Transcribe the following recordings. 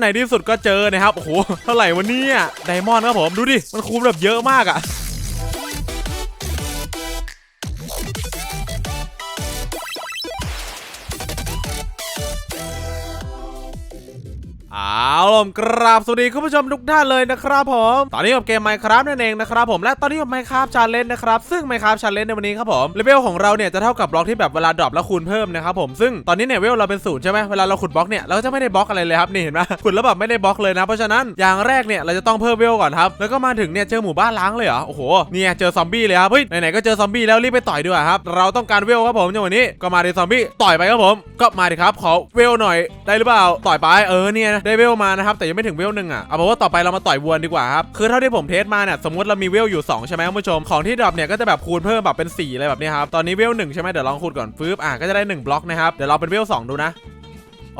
ในที่สุดก็เจอนะครับโอ้โหเท่าไหร่วันนี้ไดมอนด์ครับผมดูดิมันคูมแบบเยอะมากอะ เอาล่ะกราบสวัสดีคุณผู้ชมทุกท่านเลยนะครับผม ตอนนี้กับเกม Minecraft นั่นเองนะครับผมและตอนนี้กับ Minecraft Challenge นะครับซึ่ง Minecraft Challenge ในวันนี้ครับผมเลเวลของเราเนี่ยจะเท่ากับบล็อกที่แบบเวลาดรอปแล้วคูณเพิ่มนะครับผมซึ่งตอนนี้เนี่ยเวลเราเป็นศูนย์ใช่ไหมเวลาเราขุดบล็อกเนี่ยเราก็จะไม่ได้บล็อกอะไรเลยครับนี่เห็นไหมขุดแล้วแบบไม่ได้บล็อกเลยนะเพราะฉะนั้นอย่างแรกเนี่ยเราจะต้องเพิ่มเวลก่อนครับแล้วก็มาถึงเนี่ยเจอหมู่บ้านล้างเลยเหรอโอ้โหเนี่ยเจอซอมบี้เลยครับเฮ้ยไหนๆก็เจอซอมบี้แล้วรีบไปต่อยดีกว่าครับเราต้องการเวลครับผมจังหวะนี้ก็มาดิซอมบี้ต่อยไปครับผม ก็มาดิครับขอเวลหน่อยได้หรือเปล่าต่อยไปเออเนี่ยได้เวลมานะครับแต่ยังไม่ถึงเวลหนึ่งอะเอาเป็นว่าต่อไปเรามาต่อยวัวดีกว่าครับคือเท่าที่ผมเทสมาเนี่ยสมมติเรามีเวลอยู่ 2 ใช่ไหมคุณผู้ชมของที่ดรอปเนี่ยก็จะแบบคูณเพิ่มแบบเป็น4อะไรแบบนี้ครับตอนนี้เวลหนึ่งใช่ไหมเดี๋ยวลองคูณก่อนฟืบอะก็จะได้หนึ่งบล็อกนะครับเดี๋ยวเราเป็นเวลสองดูนะ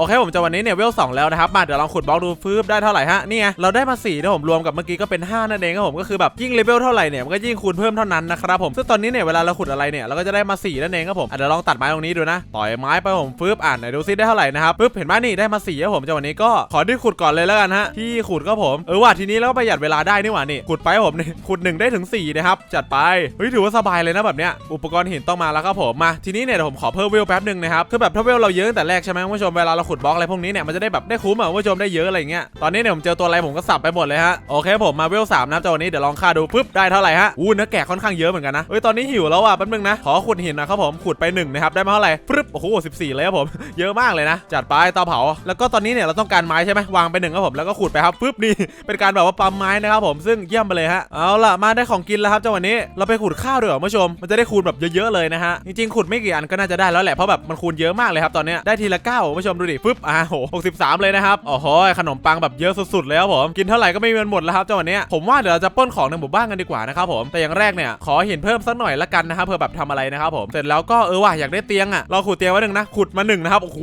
โอเคผมจะวันนี้เนี่ยเวลสองแล้วนะครับมาเดี๋ยวลองขุดบล็อกดูฟืบได้เท่าไหร่ฮะนี่ไงเราได้มา4นะผมรวมกับเมื่อกี้ก็เป็น5นั่นเองครับผมก็คือแบบยิ่งเลเวลเท่าไหร่เนี่ยมันก็ยิ่งคูณเพิ่มเท่านั้นนะครับผมซึ่งตอนนี้เนี่ยเวลาเราขุดอะไรเนี่ยเราก็จะได้มา4นั่นเองครับผมเดี๋ยวลองตัดไม้ตรงนี้ดูนะต่อยไม้ไปผมฟืบอ่านไหนดูซิได้เท่าไหร่นะครับปึ๊บเห็นไหมนี่ได้มา4ครับผมจะวันนี้ก็ขอที่ขุดก่อนเลยแล้วกันฮะที่ขุดก็ผมเออว่าทีนี้แล้วก็ประหยัดเวลาได้นี่หว่านี่ขุดไปผมนี่ขุดหนึ่งได้ถึง4นะครับจัดไปเฮ้ยถือว่าสบายเลยนะแบบเนี้ยอุปกรณ์หินต้องมาแล้วครับผมมาทีนี้เนี่ยผมขอเพิ่มเวลแป๊บนึงนะครับคือแบบถ้าเวลเราเยอะตั้งแต่แรกใช่ไหมคุณผู้ชมเวลาเราขุดบล็อกอะไรพวกนี้เนี่ยมันจะได้แบบได้คุ้มอะคุณผู้ชมได้เยอะอะไรเงี้ยตอนนี้เนี่ยผมเจอตัวอะไรผมก็สับไปหมดเลยฮะโอเคผมมาเวลสามนะครับจาวันนี้เดี๋ยวลองค่าดูปุ๊บได้เท่าไหร่ฮะอู้เนื้อแกะค่อนข้างเยอะเหมือนกันนะเฮ้ยตอนนี้หิวแล้วอะแป๊บนึงนะขอขุดหินนะครับผมขุดไปหนึ่งนะครับได้มาเท่าไหร่ปึ๊บโอ้โห14 เลยครับผม เยอะมากเลยนะ จัดไปเตาเผา แล้วก็ตอนนี้เนี่ยเราต้องการไม้ใช่ไหมวางไปหนึ่งครับผมแล้วก็ขุดไปครับปึ๊บนี่เป็นการแบบว่าปั๊มไม้นะครับผมซึ่งเยี่ยมไปเลยฮะเอาล่ะมาได้ของกินแล้วครับจังหวะนี้เราไปขุดข้าวด้วยเหรอผู้ชมมันจะได้คูณแบบเยอะๆเลยนะฮะจริงๆขุดไม่กี่อันก็น่าจะได้แล้วแหละเพราะแบบมันคูณเยอะมากเลยครับตอนนี้ได้ทีละเก้าผู้ชมดูดิปึ๊บอ่าโห63เลยนะครับโอ้โหขนมปังแบบเยอะสุดๆเลยครับผมกินเท่าไหร่ก็ไม่มีวันหมดแล้วครับจังหวะเนี้ยผมว่าเดี๋ยวเราจะปล้นของในหมู่บ้านกันดีกว่านะครับผมแต่อย่างแรกเนี่ยขอเห็นเพิ่มสักหน่อยละกันนะครับเพื่อแบบทำอะไรนะครับผมเสร็จแล้วก็เออว่ะอยากได้เตียงอะเราขุดเตียงไว้หนึ่งนะขุดมาหนึ่งนะครับโอ้โห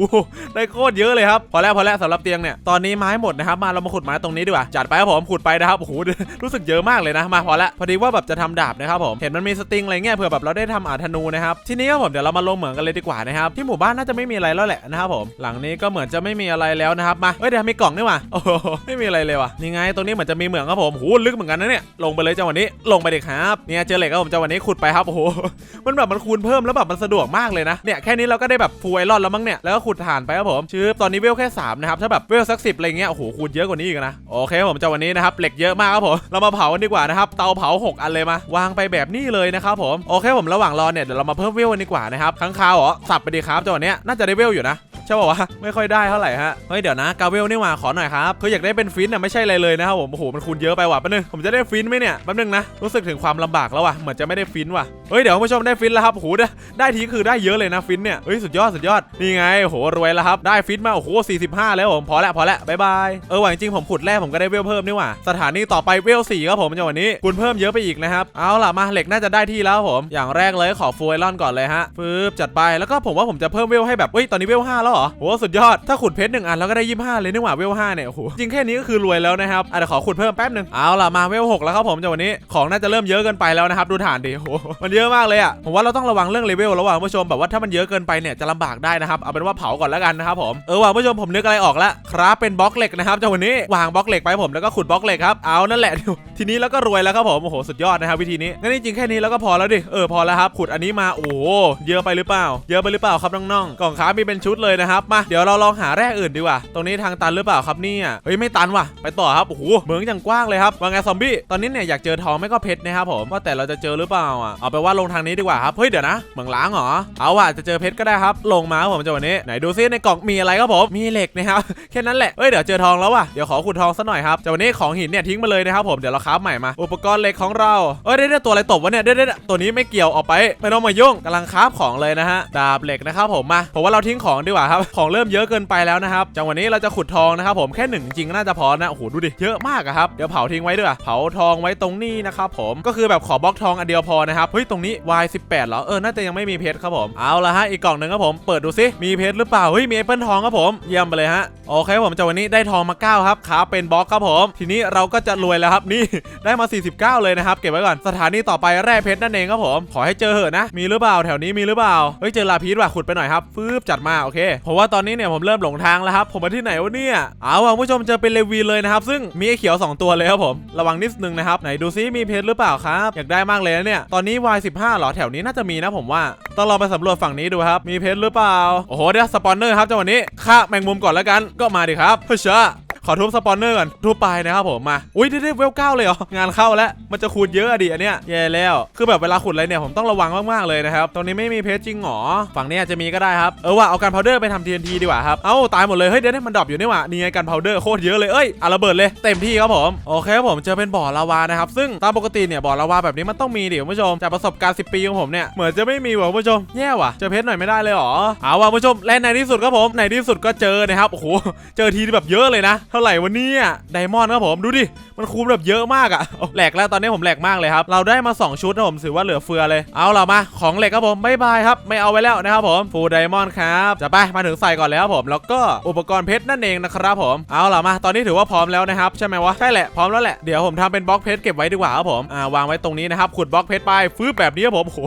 ได้โคตรเยอะเลยครับพอแล้วพอแล้วสำหรับเตียงเนี่ยตอนนี้ไม้หมดนะครับมาเรามาขุดไม้ตรงนี้ดีกว่าจัดไปครับผมขุดไปนะครับโอ้โหรู้สึกเยอะมากเลยนะมาพอแล้วพอดีว่าแบบจะทำดาบนะครับผมเห็นมันมีสติงอะไรเงี้ยเผื่อแบบเราได้ทำอาธนูนะครับทีนี้ครับผมเดี๋ยวเรามาลงเหมืองกันเลยดีกว่านะครับที่หมู่บ้านน่าจะไม่มีอะไรแล้วแหละนะครับผมหลังนี้ก็เหมือนจะไม่มีอะไรแล้วนะครับมาเอ้ยเดี๋ยวมีกล่องนี่ว่าโอ้โหไม่มีอะไรเลยว่ะนี่ไงตรงนี้เหมือนจะมีเหมืองครับผมโหลึกเหมือนกันนะเนี่ยลงไปเลยจังหวะนี้ลงไปเลยครับเนี่ยเจอเหล็กครับผมจังหวะนี้ขุดไปครับโอ้โหมันแบบมันคูณเพิ่มแล้วแบบมันสะดวกมากเลยนะเนี่ยแค่นี้เราก็ได้แบบฟูไอรอนแล้วมั้งเนี่ยแล้วก็ขุดถ่านไปครับผมชื่อตอนนี้เวลแค่3นะครับถ้าแบบเวลสักสิบอะไรเงี้ยโอ้โหคูณเยอะกว่านี้อีกนะโอเคผมจะวันนี้นะครับเหล็กเยอะมากครับผมเรามาเผากันดีกว่านะครับเตาเผา 6 อันเลยมาวางไปแบบนี้เลยนะครับผมโอเคผมระหว่างรอเนี่ยเดี๋ยวเรามาเพิ่มเวลกันดีกว่านะครับค้างคาวเหรอสับไปดีครับจังหวะเนี้ยน่าจะได้เวลอยู่นะ ใช่ป่าวะไม่ค่อยได้เท่าไหร่ฮะเฮ้ยเดี๋ยวนะกาเวลนี่มาขอหน่อยครับคืออยากได้เป็นฟินอะไม่ใช่อะไรเลยนะครับผมโอ้โหมันคูณเยอะไปว่ะแป๊บนึงผมจะได้ฟินไหมเนี่ยแป๊บนึงนะรู้สึกถึงความลำบากแล้วว่ะเหมือนจะไม่ได้ฟินว่ะเฮ้ยเดี๋ยวคุณผู้ชมได้ฟินแล้วครับโหได้ได้ทีคือได้เยอะเลยนะฟินเนี่ยเฮ้ยสุดยอดสุดยอดนี่ไงโหรวยแล้วครับได้ฟินมาโอ้โห45 แล้วผมพอแล้วพอแล้วบายบายเออว่ะจริงผมขุดแร่ผมก็ได้เวลเพิ่มนี่หว่าสถานีต่อไปเวล4ครับผมจังหวะนี้คูณเพิ่มเยอะไปอีกนะครับเอาล่ะมาเหล็กน่าจะได้ที่แล้วผมอย่างแรกเลยขอฟูไอรอนก่อนเลยฮะปึ๊บจัดไปแล้วก็ผมว่าผมจะเพิ่มเวลให้แบบเฮ้ยตอนนี้เวล5แล้วเหรอโหสุดยอดถ้าขุดเพชรหนึ่งอันแล้วก็ได้25เลยนี่หว่าเวล5เนี่ยโอ้โหจริงแค่นี้ก็คือรวยแล้วนะครับอะเดี๋ยวขอขุดเพิ่มแป๊บหนึงเอาล่ะมาเวล6แล้วครับผมจังหวะนี้ของน่าจะเริ่มเยอะเกินไปแล้วนะครับดูฐานดิโอ้โหมันเยอะมากเลยอะผมว่าเราต้องระวังเรื่องเลเวลแล้วว่ะคุณผู้ชมแบบว่าถ้ามันเยอะเกินไปเนี่ยจะลำบากได้นะครับเอาเป็นว่าเผาก่อนแล้วกันนะครับผมเออว่ะคุณผู้ชมผมนึกอะไรออกล้วครับเป็นบล็อกเหล็กนะครับจังหวะนี้วางบล็อกเหล็กไปผมแล้วก็ขุดบล็อกเหล็กครับเอานั่นแหละทีนี้แล้วก็รวยแล้วครับผมโอ้โหสุดยอดนะครับวิธีนี้งั้นจริงแค่นี้แล้วก็พอแล้วดิเออพอแล้วครับขุดอันนี้มาโอ้โหเยอะไปหรือเปล่า เยอะไปหรือเปล่าครับน้องๆกล่องค้ามีเป็นชุดเลยนะครับมาเดี๋ยวเราลองหาแร่อื่นดีกว่า ตรงนี้ทางตันหรือเปล่าครับเนี่ยเฮ้ยไม่ตันว่ะไปต่อครับโอ้โหเหมืองอย่างกว้างเลยครับว่าไงซอมบี้ตอนนี้เนี่ยอยากเจอทองไม่ก็เพชรนะครับผมว่าแต่เราจะเจอหรือเปล่าอะเอาไปนว่าลงทางนี้ดีกว่าครับ เฮ้ยเดี๋ยวนะเมืองล้างเหรอ เอาว่ะจะเจอเพชรก็ได้ครับ ลงมาครับผมจังหวะนี้ ไหนดูซิในกล่องมีอะไรครับผม มีเหล็กนะครับ แค่นั้นแหละเอ้ยเดี๋ยวเจอทองแล้วว่ะ เดี๋ยวขอขุดทองซะหน่อยครับจากวันนี้ของหินเนี่ยทิ้งมาเลยนะครับผมเดี๋ยวเราคราฟใหม่มา อุปกรณ์เหล็กของเรา เอ้ยได้ได้ตัวอะไรตบวะเนี่ยได้ได้ตัวนี้ไม่เกี่ยวออกไปไม่ต้องมายุ่งกำลังคราฟของเลยนะฮะดาบเหล็กนะครับผมมาผมว่าเราทิ้งของดีกว่าครับของเริ่มเยอะเกินไปแล้วนะครับจากวันนี้เราจะขุดทองนะครับผมแค่หนึ่งจริงน่าจะพอนะโอ้โหดูดิเยอะมากอะครับเดี๋ยวเผาทิ้งไว้ด้วยเผาทองไว้ตรงนี้นะครับผมก็คือแบบขอบล็อกทองอันเดียวพอนะครับเฮ้ยตรงรงนี้ Y18 เหรอ เออ น่าจะยังไม่มีเพชรครับผม เอาละฮะ อีกกล่องหนึ่งครับผม เปิดดูซิ มีเพชรหรือเปล่า เฮ้ย มีแอปเปิลทองครับผม เยี่ยมไปเลยฮะ โอเคผมจากวันนี้ได้ทองมา 9 ครับขาเป็นบล็อกครับผม ทีนี้เราก็จะรวยแล้วครับ นี่ ได้มา 49 เลยนะครับ เก็บไว้ก่อน สถานีต่อไปแร่เพชรนั่นเองครับผม ขอให้เจอเหอะนะ มีหรือเปล่า แถวนี้มีหรือเปล่า เฮ้ย เจอลาพีสว่ะ ขุดไปหน่อยครับ ฟืบจัดมา โอเค เพราะว่าตอนนี้เนี่ยผมเริ่มหลงทางแล้วครับ ผมมาที่ไหนวะเนี่ย เอาว่ะผู้ชมเจอเป็นเลวีเลยนะครับ ซึ่งมีเขียว 2 ตัวเลยครับผม ระวังนิดนึงนะครับ ไหนดูซิมีเพชรหรือเปล่าครับ อยากได้มากเลยนะเนี่ย ตอนนี้ Y 15หรอแถวนี้น่าจะมีนะผมว่า ต้องลองไปสำรวจฝั่งนี้ดูครับ มีเพชรหรือเปล่า โอ้โหเดี๋ยวสปอนเนอร์ครับจังหวะนี้ฆ่าแมงมุมก่อนแล้วกันก็มาดิครับเฮ้ยเช ขอทุบสปอนเนอร์ก่อนทุบไปนะครับผมมา อุ้ยได้ได้เวลเก้าเลยเหรองานเข้าแล้วมันจะคูณเยอะอะดิอันเนี้ยแย่แล้วคือแบบเวลาขุดอะไรเนี่ยผมต้องระวังมากๆเลยนะครับตรงนี้ไม่มีเพชรจริงหรอฝั่งนี้อาจจะมีก็ได้ครับเออว่าเอากันพาวเดอร์ไปทำ TNT ดีกว่าครับเอ้าตายหมดเลยเฮ้ยเดี๋ยวนี้มันดรอปอยู่นี่หว่านี่ไงกันพาวเดอร์โคตรเยอะเลยเอ้ยอะระเบิดเลยเต็มที่ครับผมโอเคครับผมเจอเป็นบ่อลาวานะครับซึ่งตามปกติเนี่ยบ่อลาวาแบบนี้มันต้องมีดิคุณผู้ชมจากประสบการณ์10ปีของผมเนี่ยเหมือนจะไม่มีว่ะคุณผู้ชมแย่ว่ะเจอเพชรหน่อยไม่ได้เลยหรอเอาว่ะคุณผู้ชมและในที่สุดครับผมในที่สุดก็เจอนะครับโอ้โหเจอทีแบบเยอะเลยนะท่าไหร่วันนี้ไดมอนด์ครับผมดูดิ มันคูณแบบเยอะมากอะแหลกแล้วตอนนี้ผมแหลกมากเลยครับ เราได้มา 2 ชุดนะผมถือว่าเหลือเฟือเลย เอาเรามาของเหล็กครับผมบายบายครับ ไม่เอาไว้แล้วนะครับผมฟูลไดมอนด์ครับจะไปมาถึงใส่ก่อนแล้วครับผม แล้วก็อุปกรณ์เพชรนั่นเองนะครับผม เอาล่ะมา ตอนนี้ถือว่าพร้อมแล้วนะครับใช่ไหมวะใช่แหละพร้อมแล้วแหละเดี๋ยวผมทำเป็นบล็อกเพชรเก็บไว้ดีกว่าครับผมอ่าวางไว้ตรงนี้นะครับขุดบล็อกเพชรไปฟืบแบบนี้ครับผมโอ้โห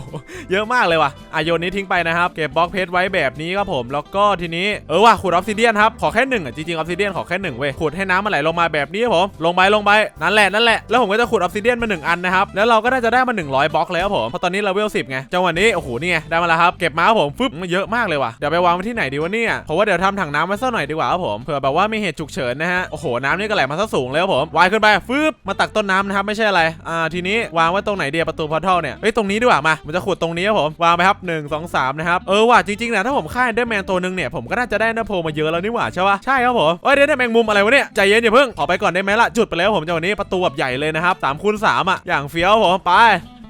เยอะมากเลยว่ะอะโยนนี้ทิ้งไปนะครับเก็บบล็อกเพชรไว้แบบนี้ครับผม แล้วก็ทีนี้เออว่ะขุดออฟซิเดียนครับขอแค่หนึ่งอะจริงๆออฟซิเดียนขอแค่หนึ่งเว้ยขุดให้น้ำมันไหลลงมาแบบนี้ครับผมลงไปลงไปนั่นแหละนั่นแหละแล้วผมก็จะขุดออฟซิเดียนมาหนึ่งอันนะครับแล้วเราก็น่าจะได้มา 100บล็อกเลยครับผมเพราะตอนนี้เราเวลสิบไงจังหวะนี้โอ้โหนี่ไงได้มาแล้วครับเก็บมาครับผมฟึบเยอะมากเลยว่ะเดี๋ยวไปวางไว้ที่ไหนดีวะเนี่ยเพราะว่าเดี๋ยวทำถังน้ำไว้สักหน่อยดีกว่าครับผมเผื่อแบบว่ามีเหตุฉุกเฉินนะฮะโอ้โหน้ำนี่ก็ไหลมาซะสูงเลยครับผมวายขึ้นไปฟึบมาตักต้นน้ำนะครับไม่ใช่อะไรอ่าทีนี้วางไว้ตรงไหนเดียประตูพอร์ทัลเนี่ยเฮ้ยตรงนี้ดีกว่ามามันจะขุดตรงนี้ครับผมวางไปครับหนึ่งสองสามนะครับเออว่ะจริงๆนะถ้าผมฆ่าเดอร์แมนตัวนึงเนี่ยผมก็น่าจะได้เนอร์โพมาเยอะแล้วนี่หว่าใช่ปะใช่ครับผมเอ้ยเดี๋ยวได้แมงมุมอะไรวะเนี่ย ใจเย็นอย่าเพิ่งขอไปก่อนได้ไหมล่ะ จุดไปแล้วผมจะวันนี้ประตูแบบใหญ่เลยนะครับสามคูณสามอะ อย่างเฟี้ยวผมไป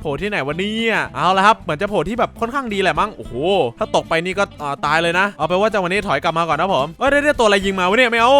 โผล่ที่ไหนวันนี้เอาละครับเหมือนจะโผล่ที่แบบค่อนข้างดีแหละมั้งโอ้โหถ้าตกไปนี่ก็ตายเลยนะ เอาไปว่าจะวันนี้ถอยกลับมาก่อนนะผมเอ้ยได้ได้ตัวอะไรยิงมาวะเนี่ยไม่เอา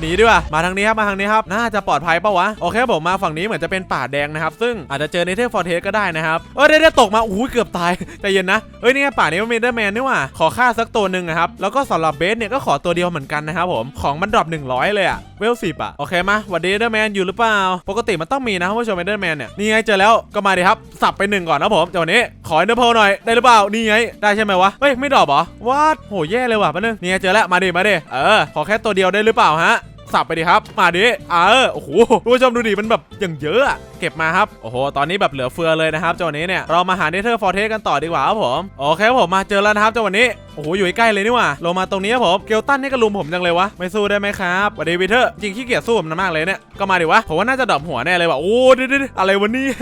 หนีดีกว่ามาทางนี้ครับมาทางนี้ครับน่าจะปลอดภัยปะวะโอเคผมมาฝั่งนี้เหมือนจะเป็นป่าแดงนะครับ ซึ่งอาจจะเจอในเทพฟอร์เทสก็ได้นะครับเออได้ได้ตกมาอู้ยเกือบตายใจเย็นนะเฮ้ยนี่ป่านี้มันมีเดอร์แมนนี่ว่าขอฆ่าสักตัวหนึ่งนะครับแล้วก็สำหรับเบสเนี่ยก็ขอตัวเดียวเหมือนกันนะครับผมของมันดรอป100 เลยอะเวลสิบอะโอเคมาวัดดีเดอร์แมนอยู่หรือเปล่า ปกติมันต้องมีนะคุณผู้ชมเดอร์แมนเนี่ยนี่ไงเจอแล้วก็มาดิครับสับไปหนึ่งก่อนนะผมจากวันนี้ขอเดอร์โพหน่อยได้หรือเปล่านี่ไงได้ใช่ไหมวะเฮ้ยไม่ดรอปเหรอวาดโหแย่เลยว่ะแป๊บนึงนี่เจอแล้วมาดิมาดิเออขอแค่ตัวเดียวได้หรือเปล่าฮะสับไปดิครับ มาดิเออโอ้โหคุณผู้ชมดูดิมันแบบอย่างเยอะอะ ก็บมาครับ โอ้โห ตอนนี้แบบเหลือเฟือเลยนะครับจังหวะนี้เนี่ย เรามาหาเนเธอร์ฟอร์เทสกันต่อดีกว่าครับผม โอเคครับผมมาเจอแล้วนะครับจังหวะนี้ โอ้โห อยู่ใกล้เลยนี่หว่าลงมาตรงนี้ครับผม เกลตันนี่ก็ลุมผมจังเลยวะ ไม่สู้ได้ไหมครับวัสดีวิเทอร์ จริงขี้เกียจสู้มันมากเลยเนี่ย ก็มาดิวะ ผมว่าน่าจะดรอปหัวแน่เลยว่ะ โอ้ดิดิอะไรวะเนี่ย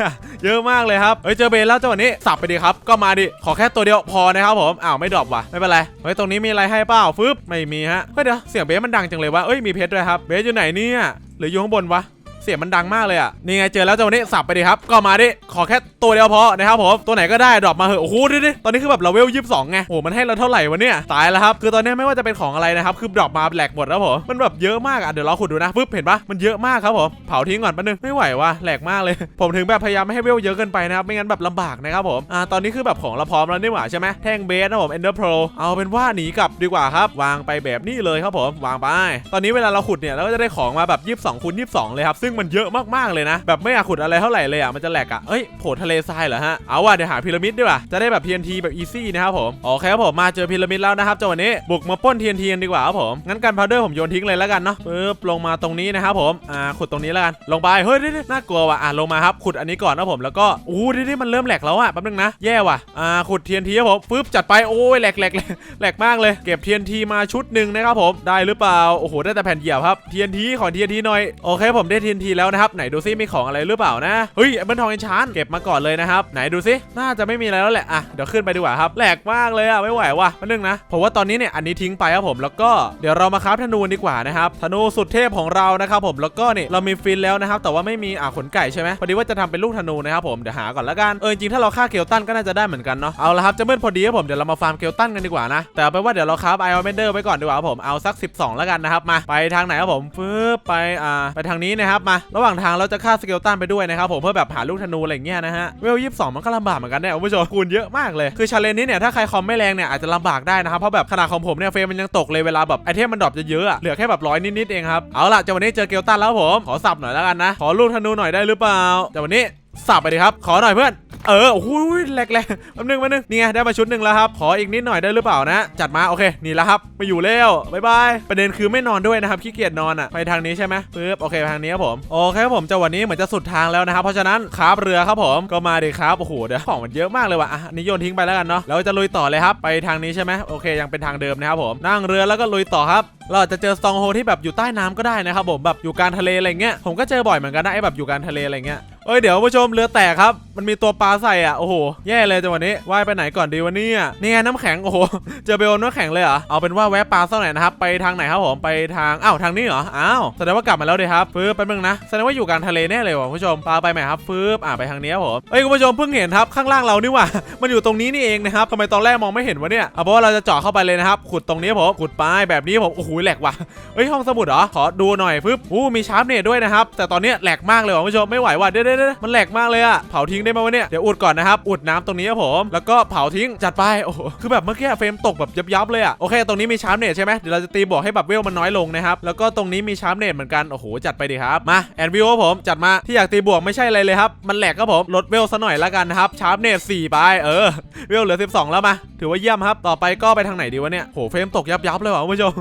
เยอะมากเลยครับ เฮ้ย เจอเบนแล้วจังหวะนี้ สับไปดิครับ ก็มาดิ ขอแค่ตัวเดียวพอนะครับผม อ้าวไม่ดรอปว่ะ ไม่เป็นไร เฮ้ย ตรงนี้มีอะไรให้เปล่าฟึบไม่มีฮะ เฮ้ยเดี๋ยวเสียงเบสมันดังจังเลยวะเอ้ยมีเพชรด้วยครับ เบสอยู่ไหนเนี่ยหรืออยู่ข้างบนวะ เสียงมันดังมากเลยอะ นี่ไงเจอแล้วจังหวะนี้สับไปดิครับ ก็มาดิ ขอแค่ตัวเดียวพอนะครับผม ตัวไหนก็ได้ดรอปมาเหอะ โอ้โหดิดิตอนนี้คือแบบเราเวลยี่สิบสองไง โอ้โหมันให้เราเท่าไหร่วะเนี่ย ตายแล้วครับ คือตอนนี้ไม่ว่าจะเป็นของอะไรนะครับ คือดรอปมาแหลกหมดแล้วผม มันแบบเยอะมากอะ เดี๋ยวเราขุดดูนะปึ๊บเห็นปะมันเยอะมากครับผม เผาทิ้งก่อนแป๊บนึง ไม่ไหวว่ะแหลกมากเลย ผมถึงแบบพยายามไม่ให้เวลเยอะเกินไปนะครับ ไม่งั้นแบบลำบากนะครับผม อ่า ตอนนี้คือแบบของเราพร้อมแล้วนี่หว่าใช่ไหมแท่งเบสนะผม Ender Pro เอาเป็นว่าหนีกลับดีกว่าครับ วางไปแบบนี้เลยครับผม วางไป ตอนนี้เวลาเราขุดเนี่ยเราก็จะได้ของมาแบบ22คูณ22 เลยครับซึ่งมันเยอะมากๆเลยนะ แบบไม่อยากขุดอะไรเท่าไหร่เลยอะ มันจะแหลกอะเอ้ยโผล่ทะเลทรายเหรอฮะ เอาว่ะเดี๋ยวหาพีระมิดดีกว่า จะได้แบบ TNT แบบอีซี่นะครับผมโอเคครับผมมาเจอพีระมิดแล้วนะครับจังหวะนี้บุกมาป้น TNT กันดีกว่าครับผมงั้นการพาวเดอร์ผมโยนทิ้งเลยแล้วกันเนาะปึ๊บลงมาตรงนี้นะครับผมอ่าขุดตรงนี้แล้วกันลงไปเฮ้ยนี่น่ากลัวว่ะอ่าลงมาครับขุดอันนี้ก่อนนะผมแล้วก็อู้ดิดิมันเริ่มแหลกแล้วอะแป๊บนึงนะแย่ว่ะอ่าขุด TNT ครับผมปึ๊บจัดไปโอ้ยแหลกแหลกแหลกแหลกมากเลยเก็บ TNT มาชุดหนึ่งนะครับผมได้หรือเปล่าโอ้โหได้แต่แผ่นเหยียบครับ TNT ขอ TNT หน่อยโอเคผมได้ TNT ทีแล้วนะครับไหนดูซิมีของอะไรหรือเปล่านะเฮ้ยแอปเปิลทองเอนชานเก็บมาก่อนเลยนะครับไหนดูซิน่าจะไม่มีอะไรแล้วแหละอะเดี๋ยวขึ้นไปดีกว่าครับแหลกมากเลยอะไม่ไหวว่ะแป๊บนึงนะผมว่าตอนนี้เนี่ยอันนี้ทิ้งไปครับผมแล้วก็เดี๋ยวเรามาคราฟธนูดีกว่านะครับธนูสุดเทพของเรานะครับผมแล้วก็นี่เรามีฟินแล้วนะครับแต่ว่าไม่มีอ่าขนไก่ใช่ไหมพอดีว่าจะทำเป็นลูกธนูนะครับผมเดี๋ยวหาก่อนละกันเออจริงถ้าเราฆ่าเกลตันก็น่าจะได้เหมือนกันเนาะเอาละครับจะมืดพอดีครับผมเดี๋ยวเรามาฟาร์มเกลตันกันดีกว่านะแต่ไปว่าเดี๋ยวเราคราฟไอออนเบนเดอร์ไว้ก่อนดีกว่าครับผมเอาสัก 12 แล้วกันนะครับมาไปทางไหนครับผมปึ๊บไปอ่าไปทางนี้นะครับมามาระหว่างทางเราจะฆ่าสเกลตันไปด้วยนะครับผมเพื่อแบบหาลูกธนูอะไรเงี้ยนะฮะเวลยี่สิบสองมันก็ลำบากเหมือนกันเนี่ยคุณผู้ชมคูณเยอะมากเลยคือชาเลนนี้เนี่ยถ้าใครคอมไม่แรงเนี่ยอาจจะลำบากได้นะครับเพราะแบบขนาดของผมเนี่ยเฟรมมันยังตกเลยเวลาแบบไอเทมมันดรอปจะเยอะอะเหลือแค่แบบร้อยนิดๆเองครับเอาล่ะจะวันนี้เจอเกลตันแล้วผมขอสับหน่อยแล้วกันนะขอลูกธนูหน่อยได้หรือเปล่าจะวันนี้ สับไปดิครับ ขอหน่อยเพื่อน เออโอ้โหแหลกแหลกแป๊บนึงแป๊บนึงนี่ไงได้มาชุดหนึ่งแล้วครับ ขออีกนิดหน่อยได้หรือเปล่านะ จัดมาโอเค นี่แล้วครับมาอยู่แล้วบายบายประเด็นคือไม่นอนด้วยนะครับขี้เกียจนอนอะไปทางนี้ใช่ไหมปึ๊บโอเคทางนี้ครับผมโอเคครับผมจะวันนี้เหมือนจะสุดทางแล้วนะครับเพราะฉะนั้นคราบเรือครับผมก็มาดิครับโอ้โหเดี๋ยวของมันเยอะมากเลยว่ะอะอันนี่โยนทิ้งไปแล้วกันเนาะแล้วจะลุยต่อเลยครับไปทางนี้ใช่ไหมโอเคยังเป็นทางเดิมนะครับผมนั่งเรือแล้วก็ลุยต่อครับเราอาจจะเจอสตองโฮที่แบบอยู่ใต้น้ำก็ได้นะครับผมแบบอยู่กลารทะเลอะไรเงี้ยผมก็เจอบ่อยเหมือนกันนะไอ้แบบอยู่กลารทะเลอะไรเงี้ยเอ้ยเดี๋ยวผู้ชมเรือแตกครับมันมีตัวปลาใส่อะโอ้โหแย่เลยจังหวะนี้ว่ายไปไหนก่อนดีวันนี้นี่ไงน้ำแข็งโอ้โหเจอเบลน้ำแข็งเลยเหรอเอาเป็นว่าแวะปลาสักหน่อยนะครับไปทางไหนครับผมไปทางอ้าวทางนี้เหรออ้าวแสดงว่ากลับมาแล้วดิครับฟื้บแป๊บนึงนะแสดงว่าอยู่กลางทะเลแน่เลยว่ะผู้ชมปลาไปไหมครับฟื้บอ่าไปทางนี้ครับผมเอ้ยคุณผู้ชมเพิ่งเห็นครับข้างล่างเรานี่ว่ามันอยู่ตรงนี้นี่เองนะครับทำไมตอนแรกมองไม่เห็นวะเนี่ยเอาเพราะว่าเราจะเจาะเข้าไปเลยนะครับขุดตรงนี้ผมขุดไปแบบนี้ผมโอ้โหแหลกว่ะเฮ้ยห้องสมุดเหรอขอดูหน่อยปึ๊บอู้มีชาร์ปเนตด้วยนะครับ แต่ตอนเนี้ยแหลกมากเลยว่ะผู้ชมไม่ไหวว่ะเดี๋ยวเด้เด้มันแหลกมากเลยอะเผาทิ้งได้ไหมวะเนี่ยเดี๋ยวอุดก่อนนะครับอุดน้ำตรงนี้ครับผมแล้วก็เผาทิ้งจัดไปโอ้โหคือแบบเมื่อกี้เฟรมตกแบบยับยับๆเลยอะโอเค ตรงนี้มีชาร์ปเนตใช่ไหมเดี๋ยวเราจะตีบวกให้แบบเวลมันน้อยลงนะครับแล้วก็ตรงนี้มีชาร์ปเนตเหมือนกันโอ้โหจัดไปดิครับมาแอนวิวครับผมจัดมาที่อยากตีบวกไม่ใช่อะไรเลยครับมันแหลกครับผมลดเวลซะหน่อยละกันนะครับชาร์ปเนต4ไปเออเวลเหลือ 12 แล้วมา ถือว่าเยี่ยมครับ ต่อไปก็ไปทางไหนดีวะเนี่ยโหเฟรมตกยับยับๆเลยว่ะคุณผู้ชม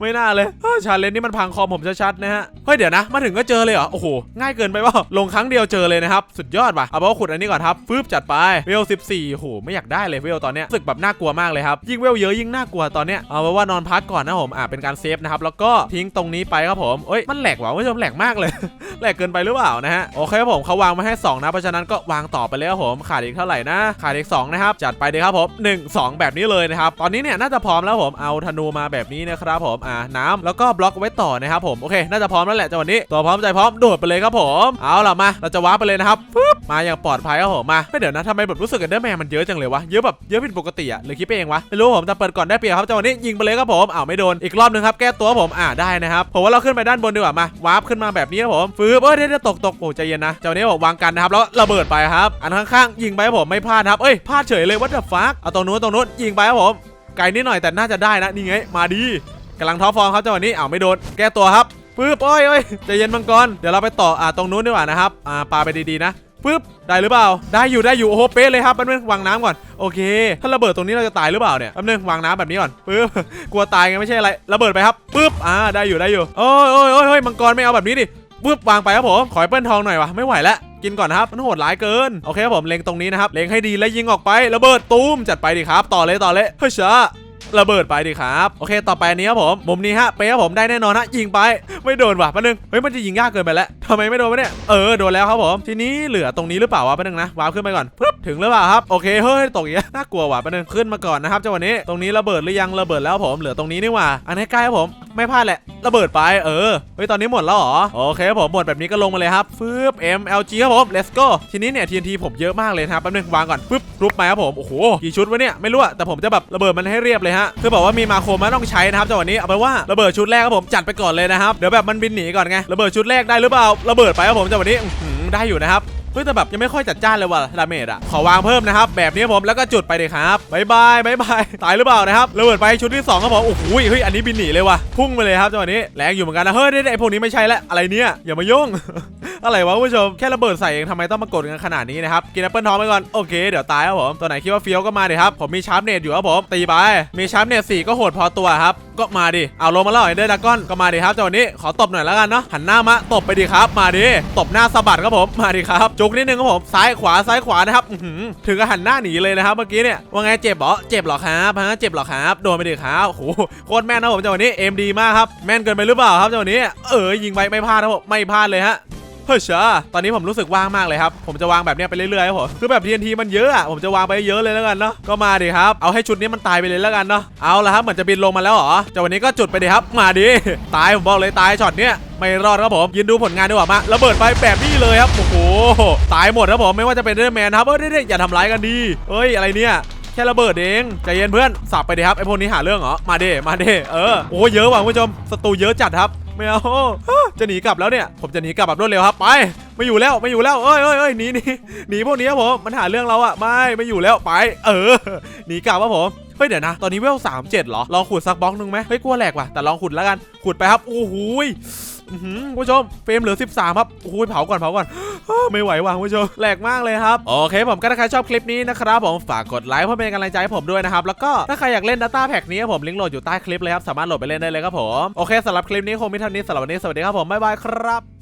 ไม่น่าเลยชาเลนจ์นี่มันพังคอมผมชัดๆนะฮะเฮ้ยเดี๋ยวนะมาถึงก็เจอเลยเหรอโอ้โหง่ายเกินไปเปล่าลงครั้งเดียวเจอเลยนะครับสุดยอดว่ะเอาเป็นว่าขุดอันนี้ก่อนครับฟึบจัดไปเวล14โอ้โหไม่อยากได้เลยเวลตอนเนี้ยรู้สึกแบบน่ากลัวมากเลยครับยิ่งเวลเยอะยิ่งน่ากลัวตอนเนี้ยเอาเป็นว่านอนพักก่อนนะผมอ่าเป็นการเซฟนะครับแล้วก็ทิ้งตรงนี้ไปครับผมเอ้ยมันแหลกว่ะคุณผู้ชมแหลกมากเลยแหลกเกินไปหรือเปล่านะฮะโอเคครับผมเขาวางมาให้ 2 นะเพราะฉะนั้นก็วางต่อไปเลยครับผมขาดอีกเท่าไหร่นะขาดอีก2นะครับจัดไปเลยครับผม1 2 แบบนี้เลยนะครับตอนนี้เนี่ยน่าจะพร้อมแล้วผมเอาธนูมาแบบนี้นะครับผมอ่าน้ำแล้วก็บล็อกไว้ต่อนะครับผมโอเคน่าจะพร้อมแล้วแหละจังหวะนี้ตัวพร้อมใจพร้อมโดดไปเลยครับผมเอาล่ะมา เราจะว้าร์ปไปเลยนะครับฟึบมาอย่างปลอดภัยครับผมมาไม่เดี๋ยวนะทำไมแบบรู้สึกกันเดอร์แมนมันเยอะจังเลยวะเยอะแบบเยอะผิดปกติอะหรือคิดไปเองวะไม่รู้ผมแต่เปิดก่อนได้เปรียบครับจังหวะนี้ยิงไปเลยครับผมอ้าวไม่โดนอีกรอบหนึงครับแก้ตัวผมอ่าได้นะครับผมว่าเราขึ้นไปด้านบนดีกว่ามาวาร์ปขึ้นมาแบบนี้ครับผมฟืบเอ้ยเดี๋ยวเดี๋ยวตกตกโอ้ใจเย็นนะจังหวะนี้ผมวางกันนะครับแล้วระเบิดไปครับอันข้างๆยิงไปครับผมไม่พลาดครับเอ้ยพลาดเฉยเลยวัดเดอะฟักเอาตรงนู้นตรงนู้นยิงไปครับผมไกลนิดหน่อยแต่น่าจะได้นะนี่ไงมาดี กำลังท็อปฟอร์มครับจังหวะนี้อ้าวไม่โดนแก้ตัวครับปึ๊บโอ้ยโอ้ยใจเย็นมังกรเดี๋ยวเราไปต่ออ่าตรงนู้นดีกว่านะครับอ่าปาไปดีๆนะปึ๊บได้หรือเปล่า ได้อยู่ได้อยู่โอ้โหเป๊ะเลยครับแป๊บนึงวางน้ำก่อนโอเค ถ้าระเบิดตรงนี้เราจะตายหรือเปล่าเนี่ยแป๊บนึงวางน้ำแบบนี้ก่อนปึ๊บกลัวตายไงไม่ใช่อะไรระเบิดไปครับปึ๊บอ่าได้อยู่ได้อยู่โอ้ยโอ้ยโอ้ยอยมังกรไม่เอาแบบนี้ดิปึ๊บวางไปครับผมขอแอปเปิลทองหน่อยวะไม่ไหวแล้วกินก่อนนะครับมันโหดร้ายเกินโอเคครับผมเล็งตรงนี้นะครับเล็งให้ดีแล้วยิงออกไประเบิดตูมจัดไปดิครับ ต่อเลยต่อเลยเฮ้ยช้า ระเบิดไปดิครับโอเค ต่อไปนี้ครับผมมุมนี้ฮะเป๊ะครับผมได้แน่นอนฮะยิงไปไม่โดนว่ะแป๊บนึงเฮ้ยมันจะยิงยากเกินไปแล้วทำไมไม่โดนวะเนี่ยเออโดนแล้วครับผมทีนี้เหลือตรงนี้หรือเปล่าวะแป๊บนึงนะวาร์ปขึ้นไปก่อนปึ๊บถึงหรือเปล่าครับโอเคเฮ้ยตกอย่างเงี้น่ากลัวว่ะแป๊บนึงขึ้นมาก่อนนะครับจังหวะนี้ตรงนี้ระเบิดหรือยังระเบิดแล้วผมเหลือตรงนี้นี่ว่าอันนี้ใกล้ครับผมไม่พลาดแหละระเบิดไปเออเฮ้ยตอนนี้หมดแล้วเหรอโอเคครับผมหมดแบบนี้ก็ลงมาเลยครับฟึบ MLG ครับผม let's go ทีนี้เนี่ย TNT ผมเยอะมากเลยนะครับแป๊บนึงวางก่อนปึ๊บรูปไปครับผมโอ้โหกี่ชุดวะเนี่ยไม่รู้อะแต่ผมจะแบบระเบิดมันให้เรียบเลยฮะคือบอกว่ามีมาโครมาต้องใช้นะครับจังหวะนี้เอาไปนว่าระเบิดชุดแรกครับผมจัดไปก่อนเลยนะครับเดี๋ยวแบบมันบินหนีก่อนไงระเบิดชุดแรกได้หรือเปล่าระเบิดไปครับผมจังหวะนี้ได้อยู่นะครับ เฮ้ยแต่แบบยังไม่ค่อยจัดจ้านเลยว่ะดาเมจอะขอวางเพิ่มนะครับ แบบนี้ผมแล้วก็จุดไปเลยครับบายบายบายบายตายหรือเปล่านะครับระเบิดไปชุดที่2ครับผมโอ้โหเฮ้ยอันนี้บินหนีเลยว่ะพุ่งไปเลยครับจังหวะนี้แรงอยู่เหมือนกันนะเฮ้ยไอ้พวกนี้ไม่ใช่แล้วอะไรเนี่ยอย่ามายุ่งอะไรวะคุณผู้ชมแค่ระเบิดใส่เองทำไมต้องมากดกันขนาดนี้นะครับกินแอปเปิลทองไปก่อนโอเคเดี๋ยวตายครับผมตัวไหนคิดว่าเฟี้ยวก็มาดิครับผมมีชาร์ปเนตอยู่ครับผมตีไปมีชาร์ปเนตสี่ก็โหดพอตัวครับก็มาดิเอาลงมาแล้วไอ้เดอร์ดากอนก็มาดิครับจังหวะนี้ขอตบหน่อยแล้วกันเนาะหันหน้ามาตบไปดิครับ มาดิตบหน้าสะบัดครับผมมาดิครับจุกนิดนึงครับผมซ้ายขวาซ้ายขวานะครับถึงกับหันหน้าหนีเลยนะครับเมื่อกี้เนี่ยว่าไงเจ็บเหรอเจ็บเหรอครับฮะเจ็บเหรอครับโดนไปดิครับโอ้โหโคตรแม่นนะผมจังหวะนี้เอ็มดีมากครับแม่นเกินไปหรือเปล่าครับจังหวะนี้เออยิงไปไม่พลาดครับผมไม่พลาดเลยฮะเฮ้ยเชาตอนนี้ผมรู้สึกว่างมากเลยครับ ผมจะวางแบบเนี้ยไปเรื่อยๆครับผม คือแบบ TNT มันเยอะอะผมจะวางไปเยอะเลยแล้วกันเนาะ ก็มาดิครับ เอาให้ชุดนี้มันตายไปเลยแล้วกันเนาะ เอาละครับ เหมือนจะบินลงมาแล้วเหรอจะวันนี้ก็จุดไปดิครับ มาดิ ตายผมบอกเลยตายช็อตเนี้ย ไม่รอดครับผมยินดูผลงานดีกว่ามาระเบิดไปแบบนี้เลยครับโอ้โหตายหมดครับผมไม่ว่าจะเป็นเดอร์แมนครับเอ้ยเด้ๆอย่าทำร้ายกันดีเอ้ยอะไรเนี่ยแค่ระเบิดเองใจเย็นเพื่อนสับไปดิครับไอพวกนี้หาเรื่องเหรอมาเดมาเดเออโอ้เยอะว่ะคุณผู้ชมศัตรูเยอะจัดครับไม่เอาจะหนีกลับแล้วเนี่ย ผมจะหนีกลับแบบรวดเร็วครับไปไม่อยู่แล้วไม่อยู่แล้วเอ้ยเอ้ยเอ้ยหนีหนีหนีพวกนี้ครับผมมันหาเรื่องเราอะไม่ไม่อยู่แล้วไป เออหนีกลับครับผมเฮ้ยเดี๋ยวนะ ตอนนี้เวลสามเจ็ดเหรอลองขุดสักบล็อกหนึ่งไหมเฮ้ยกลัวแหลกว่ะแต่ลองขุดแล้วกันขุดไปครับโอ้โห ผู้ชมเฟรมเหลือ 13 ครับโอ้ยเผาก่อนเผาก่อนไม่ไหวว่ะผู้ชมแหลกมากเลยครับ โอเคผมก็ถ้าใครชอบคลิปนี้นะครับผมฝากกดไลค์เพื่อเป็นกำลังใจให้ผมด้วยนะครับ แล้วก็ถ้าใครอยากเล่น Data Pack นี้ผมลิงก์โหลดอยู่ใต้คลิปเลยครับสามารถโหลดไปเล่นได้เลยครับผมโอเคสำหรับคลิปนี้คงมีเท่านี้สำหรับวันนี้สวัสดีครับผมบ๊ายบายครับ